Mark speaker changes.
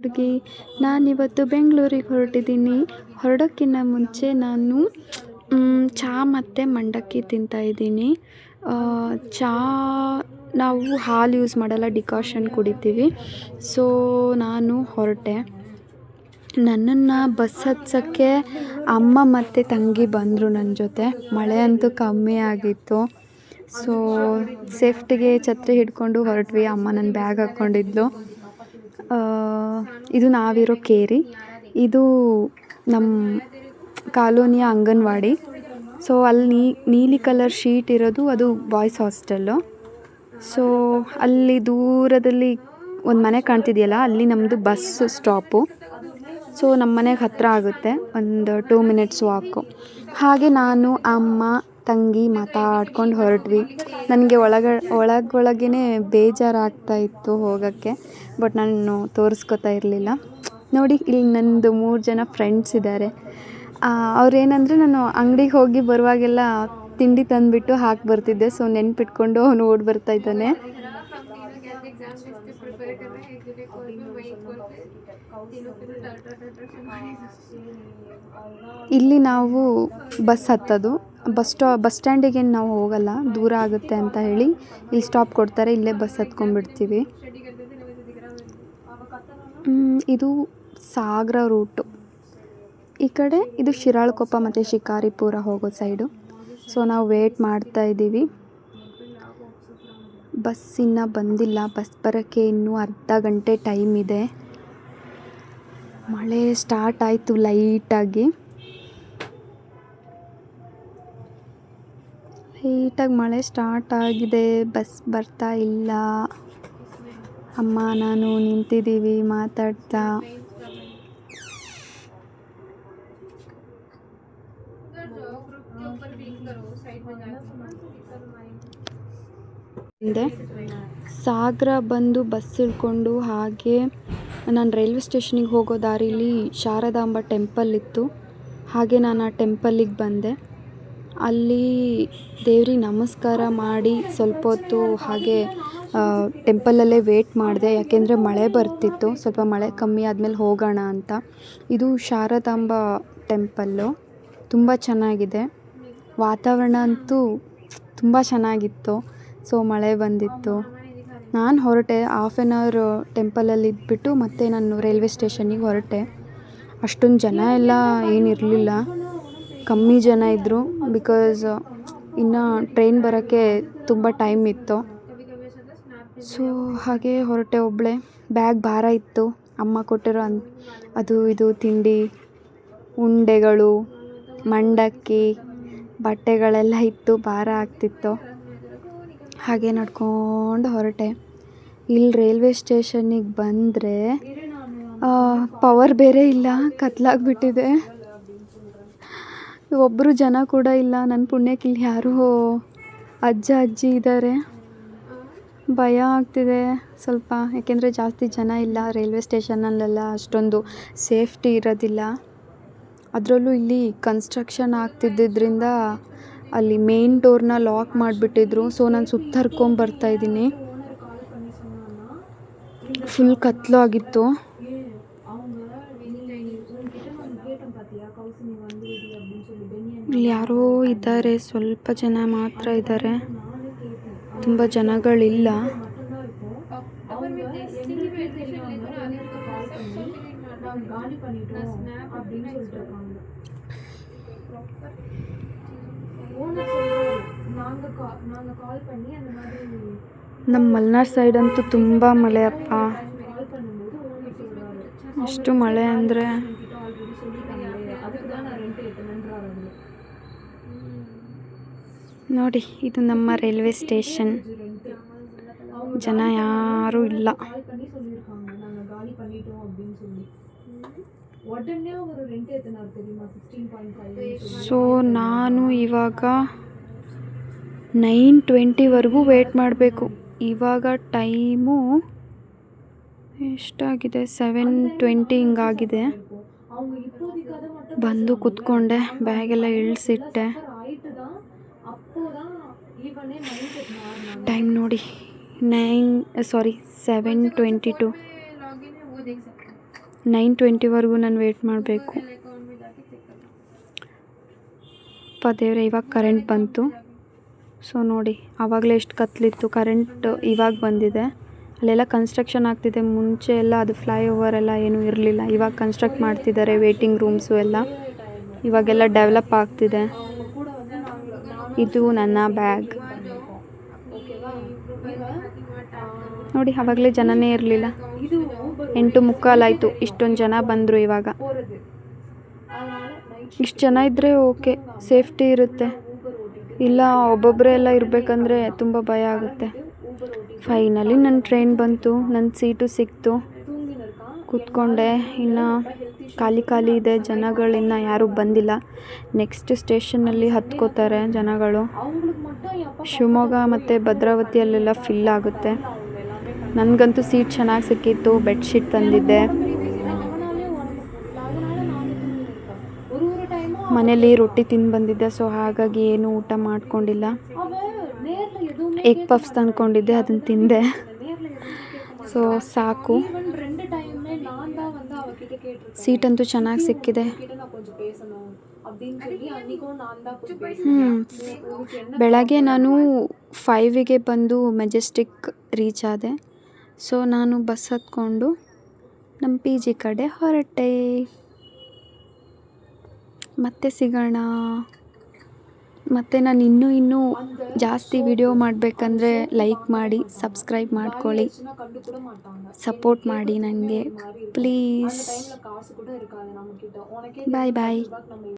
Speaker 1: ಹುಡುಗಿ. ನಾನಿವತ್ತು ಬೆಂಗಳೂರಿಗೆ ಹೊರಟಿದ್ದೀನಿ. ಹೊರಡೋಕ್ಕಿಂತ ಮುಂಚೆ ನಾನು ಚಹಾ ಮತ್ತು ಮಂಡಕ್ಕಿ ತಿಂತಾಯಿದ್ದೀನಿ ಚಹಾ ನಾವು ಹಾಲು ಯೂಸ್ ಮಾಡಲ್ಲ, ಡಿಕಾಷನ್ ಕುಡಿತೀವಿ. ಸೊ, ನಾನು ಹೊರಟೆ. ನನ್ನನ್ನು ಬಸ್ ಹತ್ಸೋಕ್ಕೆ ಅಮ್ಮ ಮತ್ತು ತಂಗಿ ಬಂದರು ನನ್ನ ಜೊತೆ. ಮಳೆ ಅಂತೂ ಕಮ್ಮಿ ಆಗಿತ್ತು. ಸೊ ಸೇಫ್ಟಿಗೆ ಛತ್ರಿ ಹಿಡ್ಕೊಂಡು ಹೊರಟ್ವಿ. ಅಮ್ಮ ನನ್ನ ಬ್ಯಾಗ್ ಹಾಕ್ಕೊಂಡಿದ್ಲು ಇದು ನಾವಿರೋ ಕೇರಿ. ಇದು ನಮ್ಮ ಕಾಲೋನಿಯ ಅಂಗನವಾಡಿ. ಸೊ ಅಲ್ಲಿ ನೀಲಿ ಕಲರ್ ಶೀಟ್ ಇರೋದು ಅದು ಬಾಯ್ಸ್ ಹಾಸ್ಟೆಲ್ಲು ಸೊ ಅಲ್ಲಿ ದೂರದಲ್ಲಿ ಒಂದು ಮನೆ ಕಾಣ್ತಿದೆಯಲ್ಲ, ಅಲ್ಲಿ ನಮ್ಮದು ಬಸ್ ಸ್ಟಾಪು ಸೊ ನಮ್ಮ ಮನೆಗೆ ಹತ್ತಿರ ಆಗುತ್ತೆ, ಒಂದು ಟೂ ಮಿನಿಟ್ಸ್ ವಾಕು ಹಾಗೆ ನಾನು, ಅಮ್ಮ ತಂಗಿ ಮಾತಾಡ್ಕೊಂಡು ಹೊರಟ್ವಿ. ನನಗೆ ಒಳಗ ಒಳಗೊಳಗೇ ಬೇಜಾರಾಗ್ತಾ ಇತ್ತು ಹೋಗೋಕ್ಕೆ, ಬಟ್ ನಾನು ತೋರಿಸ್ಕೊತಾ ಇರಲಿಲ್ಲ. ನೋಡಿ, ಇಲ್ಲಿ ನನ್ನದು ಮೂರು ಜನ ಫ್ರೆಂಡ್ಸ್ ಇದ್ದಾರೆ ಅವ್ರು ಏನಂದರೆ ನಾನು ಅಂಗಡಿಗೆ ಹೋಗಿ ಬರುವಾಗೆಲ್ಲ ತಿಂಡಿ ತಂದುಬಿಟ್ಟು ಹಾಕಿ ಬರ್ತಿದ್ದೆ. ಸೊ ನೆನ್ಪಿಟ್ಕೊಂಡು ಅವನು ಓಡಿ ಬರ್ತಾ ಇದ್ದಾನೆ. ಇಲ್ಲಿ ನಾವು ಬಸ್ ಹತ್ತೋದು. ಬಸ್ ಸ್ಟಾ, ಬಸ್ ಸ್ಟ್ಯಾಂಡಿಗೆ ನಾವು ಹೋಗಲ್ಲ. ದೂರ ಆಗುತ್ತೆ ಅಂತ ಹೇಳಿ ಇಲ್ಲಿ ಸ್ಟಾಪ್ ಕೊಡ್ತಾರೆ. ಇಲ್ಲೇ ಬಸ್ ಹತ್ಕೊಂಡ್ಬಿಡ್ತೀವಿ. ಇದು ಸಾಗರ ರೂಟು. ಈ ಕಡೆ ಇದು ಶಿರಾಳಕೊಪ್ಪ ಮತ್ತು ಶಿಕಾರಿಪುರ ಹೋಗೋ ಸೈಡು. ಸೊ, ನಾವು ವೇಟ್ ಮಾಡ್ತಾ ಇದ್ದೀವಿ. ಬಸ್ ಇನ್ನೂ ಬಂದಿಲ್ಲ. ಬಸ್ ಬರೋಕ್ಕೆ ಇನ್ನೂ ಅರ್ಧ ಗಂಟೆ ಟೈಮ್ ಇದೆ. ಮಳೆ ಸ್ಟಾರ್ಟ್ ಆಯಿತು ಲೈಟಾಗಿ ಲೈಟಾಗಿ ಮಳೆ ಸ್ಟಾರ್ಟ್ ಆಗಿದೆ ಬಸ್ ಬರ್ತಾ ಇಲ್ಲ. ಅಮ್ಮ, ನಾನು ನಿಂತಿದ್ದೀವಿ, ಮಾತಾಡ್ತಾ. ಸಾಗರ ಬಂದು ಬಸ್ ಇಳ್ಕೊಂಡು ಹಾಗೆ ನಾನು ರೈಲ್ವೆ ಸ್ಟೇಷನಿಗೆ ಹೋಗೋ ದಾರಿಲಿ ಶಾರದಾಂಬ ಟೆಂಪಲ್ ಇತ್ತು. ಹಾಗೆ ನಾನು ಆ ಟೆಂಪಲ್ಲಿಗೆ ಬಂದೆ. ಅಲ್ಲಿ ದೇವ್ರಿಗೆ ನಮಸ್ಕಾರ ಮಾಡಿ ಸ್ವಲ್ಪ ಹೊತ್ತು ಹಾಗೆ ಟೆಂಪಲಲ್ಲೇ ವೇಟ್ ಮಾಡಿದೆ. ಯಾಕೆಂದರೆ ಮಳೆ ಬರ್ತಿತ್ತು. ಸ್ವಲ್ಪ ಮಳೆ ಕಮ್ಮಿ ಆದಮೇಲೆ ಹೋಗೋಣ ಅಂತ. ಇದು ಶಾರದಾಂಬ ಟೆಂಪಲ್ಲು. ತುಂಬ ಚೆನ್ನಾಗಿದೆ. ವಾತಾವರಣ ಅಂತೂ ತುಂಬ ಚೆನ್ನಾಗಿತ್ತು. ಸೊ ಮಳೆ ಬಂದಿತ್ತು. ನಾನು ಹೊರಟೆ ಹಾಫ್ ಆನ್ ಅವರ್ ಟೆಂಪಲಲ್ಲಿ ಇದ್ಬಿಟ್ಟು ಮತ್ತೆ ನಾನು ರೈಲ್ವೆ ಸ್ಟೇಷನಿಗೆ ಹೊರಟೆ. ಅಷ್ಟೊಂದು ಜನ ಎಲ್ಲ ಏನಿರಲಿಲ್ಲ. ಕಮ್ಮಿ ಜನ ಇದ್ದರು ಬಿಕಾಸ್ ಇನ್ನು ಟ್ರೈನ್ ಬರೋಕ್ಕೆ ತುಂಬ ಟೈಮ್ ಇತ್ತು. ಸೊ ಹಾಗೆ ಹೊರಟೆ ಒಬ್ಬಳೆ ಬ್ಯಾಗ್ ಭಾರ ಇತ್ತು. ಅಮ್ಮ ಕೊಟ್ಟಿರೋ ಅನ್, ಅದು ಇದು ತಿಂಡಿ, ಉಂಡೆಗಳು, ಮಂಡಕ್ಕಿ, ಬಟ್ಟೆಗಳೆಲ್ಲ ಇತ್ತು. ಭಾರ ಆಗ್ತಿತ್ತು. ಹಾಗೆ ನಡ್ಕೊಂಡು ಹೊರಟೆ. ಇಲ್ಲಿ ರೈಲ್ವೆ ಸ್ಟೇಷನ್ನಿಗೆ ಬಂದರೆ ಪವರ್ ಬೇರೆ ಇಲ್ಲ, ಕತ್ಲಾಗಿಬಿಟ್ಟಿದೆ. ಒಬ್ಬರು ಜನ ಕೂಡ ಇಲ್ಲ ನನ್ನ ಪುಣ್ಯಕ್ಕೆ ಇಲ್ಲಿ ಯಾರು ಅಜ್ಜ, ಅಜ್ಜಿ ಇದ್ದಾರೆ ಭಯ ಆಗ್ತಿದೆ ಸ್ವಲ್ಪ, ಯಾಕೆಂದರೆ ಜಾಸ್ತಿ ಜನ ಇಲ್ಲ ರೈಲ್ವೆ ಸ್ಟೇಷನಲ್ಲೆಲ್ಲ ಅಷ್ಟೊಂದು ಸೇಫ್ಟಿ ಇರೋದಿಲ್ಲ. ಅದರಲ್ಲೂ ಇಲ್ಲಿ ಕನ್ಸ್ಟ್ರಕ್ಷನ್ ಆಗ್ತಿದ್ದಿದ್ದರಿಂದ ಅಲ್ಲಿ ಮೇನ್ ಡೋರ್ನ ಲಾಕ್ ಮಾಡಿಬಿಟ್ಟಿದ್ರು. ಸೊ ನಾನು ಸುತ್ತ ಇದ್ದೀನಿ. ಫುಲ್ ಕತ್ಲು ಆಗಿತ್ತು. ಇಲ್ಲಿ ಯಾರೋ ಇದ್ದಾರೆ. ಸ್ವಲ್ಪ ಜನ ಮಾತ್ರ ಇದ್ದಾರೆ. ತುಂಬ ಜನಗಳಿಲ್ಲ. ನಮ್ಮ ಮಲ್ನಾಡ್ ಸೈಡ್ ಅಂತೂ ತುಂಬ ಮಳೆ ಅಪ್ಪ. ಎಷ್ಟು ಮಳೆ ಅಂದರೆ ನೋಡಿ, ಇದು ನಮ್ಮ ರೈಲ್ವೆ ಸ್ಟೇಷನ್ ಜನ ಯಾರೂ ಇಲ್ಲ. ಸೊ ನಾನು ಇವಾಗ ನೈನ್ ಟ್ವೆಂಟಿವರೆಗೂ ವೇಟ್ ಮಾಡಬೇಕು. ಇವಾಗ ಟೈಮು ಎಷ್ಟಾಗಿದೆ? ಸೆವೆನ್ ಟ್ವೆಂಟಿ ಹಿಂಗಾಗಿದೆ. ಬಂದು ಕುತ್ಕೊಂಡೆ ಬ್ಯಾಗೆಲ್ಲ ಇಳಿಸಿಟ್ಟೆ. ಟೈಮ್ ನೋಡಿ. Nine sorry seven twenty to nine ಟ್ವೆಂಟಿವರೆಗೂ ನಾನು ವೇಟ್ ಮಾಡಬೇಕು. ಅಪ್ಪ ದೇವ್ರೆ ಇವಾಗ ಕರೆಂಟ್ ಬಂತು. ಸೊ ನೋಡಿ ಆವಾಗಲೇ ಎಷ್ಟು ಕತ್ಲಿತ್ತು. ಕರೆಂಟ್ ಇವಾಗ ಬಂದಿದೆ. ಅಲ್ಲೆಲ್ಲ ಕನ್ಸ್ಟ್ರಕ್ಷನ್ ಆಗ್ತಿದೆ. ಮುಂಚೆ ಎಲ್ಲ ಅದು ಫ್ಲೈ ಓವರ್ ಎಲ್ಲ ಏನೂ ಇರಲಿಲ್ಲ. ಇವಾಗ ಕನ್ಸ್ಟ್ರಕ್ಟ್ ಮಾಡ್ತಿದ್ದಾರೆ ವೇಟಿಂಗ್ ರೂಮ್ಸು ಎಲ್ಲ. ಇವಾಗೆಲ್ಲ ಡೆವಲಪ್ ಆಗ್ತಿದೆ. ಇದು ನನ್ನ ಬ್ಯಾಗ್ ನೋಡಿ, ಅವಾಗಲೇ ಜನನೇ ಇರಲಿಲ್ಲ. ಎಂಟು ಮುಕ್ಕಾಲಾಯಿತು ಇಷ್ಟೊಂದು ಜನ ಬಂದರು ಇವಾಗ. ಇಷ್ಟು ಜನ ಇದ್ದರೆ ಓಕೆ. ಸೇಫ್ಟಿ ಇರುತ್ತೆ. ಇಲ್ಲ ಒಬ್ಬೊಬ್ಬರೇ ಎಲ್ಲ ಇರಬೇಕಂದ್ರೆ ತುಂಬ ಭಯ ಆಗುತ್ತೆ. ಫೈನಲಿ ನನ್ನ ಟ್ರೈನ್ ಬಂತು. ನನ್ನ ಸೀಟು ಸಿಕ್ತು. ಕೂತ್ಕೊಂಡೆ. ಇನ್ನು ಖಾಲಿ ಖಾಲಿ ಇದೆ. ಜನಗಳಿನ್ನ ಯಾರೂ ಬಂದಿಲ್ಲ. ನೆಕ್ಸ್ಟ್ ಸ್ಟೇಷನಲ್ಲಿ ಹತ್ಕೋತಾರೆ ಜನಗಳು. ಶಿವಮೊಗ್ಗ ಮತ್ತು ಭದ್ರಾವತಿಯಲ್ಲೆಲ್ಲ ಫಿಲ್ ಆಗುತ್ತೆ. ನನಗಂತೂ ಸೀಟ್ ಚೆನ್ನಾಗಿ ಸಿಕ್ಕಿತ್ತು ಬೆಡ್ಶೀಟ್ ತಂದಿದ್ದೆ. ಮನೇಲಿ ರೊಟ್ಟಿ ತಿಂದು ಬಂದಿದ್ದೆ ಸೊ ಹಾಗಾಗಿ ಏನು ಊಟ ಮಾಡ್ಕೊಂಡಿಲ್ಲ. ಎಗ್ ಪಫ್ಸ್ ತಂದ್ಕೊಂಡಿದ್ದೆ ಅದನ್ನು ತಿಂದೆ. ಸೊ ಸಾಕು. ಸೀಟಂತೂ ಚೆನ್ನಾಗಿ ಸಿಕ್ಕಿದೆ. ಹ್ಞೂ ಬೆಳಗ್ಗೆ ನಾನು ಫೈವಿಗೆ ಬಂದು ಮೆಜೆಸ್ಟಿಕ್ ರೀಚ್ ಆದೆ. ಸೊ ನಾನು ಬಸ್ ಹತ್ಕೊಂಡು ನಮ್ಮ ಪಿ ಜಿ ಕಡೆ ಹೊರಟೆ. ಮತ್ತೆ ಸಿಗೋಣ. ಮತ್ತು ನಾನು ಇನ್ನೂ ಇನ್ನೂ ಜಾಸ್ತಿ ವಿಡಿಯೋ ಮಾಡಬೇಕಂದ್ರೆ ಲೈಕ್ ಮಾಡಿ ಸಬ್ಸ್ಕ್ರೈಬ್ ಮಾಡ್ಕೊಳ್ಳಿ. ಸಪೋರ್ಟ್ ಮಾಡಿ ನನಗೆ ಪ್ಲೀಸ್ ಬಾಯ್ ಬಾಯ್